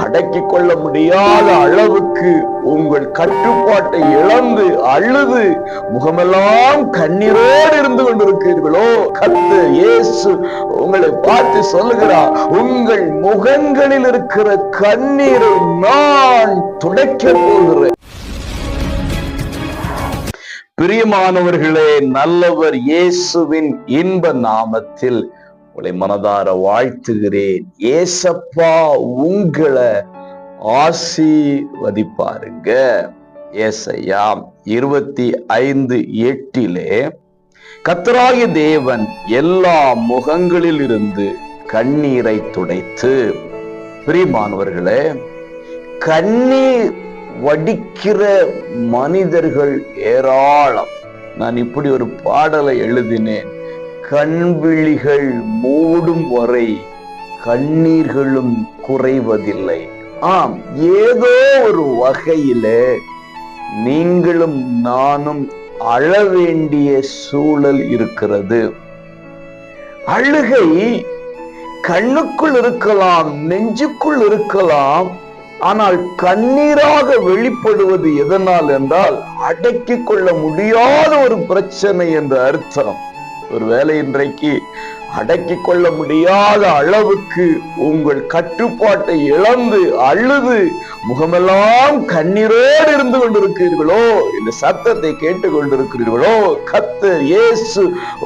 அடக்கிக் கொள்ள முடியாத அளவுக்கு உங்கள் கட்டுப்பாட்டை இழந்து அழுது முகமெல்லாம் கண்ணீரோடு இருந்து கொண்டிருக்கிறீர்களோ? கத்து இயேசு உங்களை பார்த்து சொல்லுகிறார் உங்கள் முகங்களில் இருக்கிற கண்ணீரை நான் துடைக்க போகிறேன். பிரியமானவர்களே நல்லவர் இயேசுவின் இன்ப நாமத்தில் உங்களை மனதார வாழ்த்துகிறேன். ஏசப்பா உங்களை ஆசீர்வதிப்பாருங்க. ஏசையா இருபத்தி ஐந்து எட்டிலே கத்தராய தேவன் எல்லா முகங்களில் இருந்து கண்ணீரை துடைத்து. பிரிமானவர்களே கண்ணீர் வடிக்கிற மனிதர்கள் ஏராளம். நான் இப்படி ஒரு பாடலை எழுதினேன். கண்விழிகள் மூடும் வரை கண்ணீர்களும் குறைவதில்லை. ஆம் ஏதோ ஒரு வகையில நீங்களும் நானும் அழ வேண்டிய சூழல் இருக்கிறது. அழுகை கண்ணுக்குள் இருக்கலாம் நெஞ்சுக்குள் இருக்கலாம் ஆனால் கண்ணீராக வெளிப்படுவது எதனால் என்றால் அடக்கிக் கொள்ள முடியாத ஒரு பிரச்சனை என்ற அர்த்தம். ஒருவேளை இன்றைக்கு அடக்கி கொள்ள முடியாத அளவுக்கு உங்கள் கட்டுப்பாட்டை இழந்து அழுது முகமெல்லாம் கண்ணீரோடு இருந்து கொண்டிருக்கிறீர்களோ இந்த சத்தத்தை கேட்டு கொண்டிருக்கிறீர்களோ கத்தர் இயேசு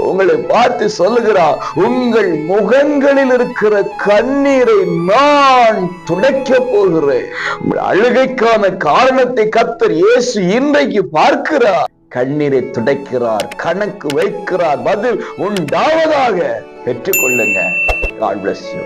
உங்களை பார்த்து சொல்லுகிறார் உங்கள் முகங்களில் இருக்கிற கண்ணீரை நான் துடைக்க போகிறேன். உங்கள் அழுகைக்கான காரணத்தை கத்தர் இயேசு இன்றைக்கு பார்க்கிறார். கண்ணீரை துடைக்கிறார் கணக்கு வைக்கிறார் பதில் உண்டாவதாக பெற்றுக்கொள்ளுங்க. God bless you.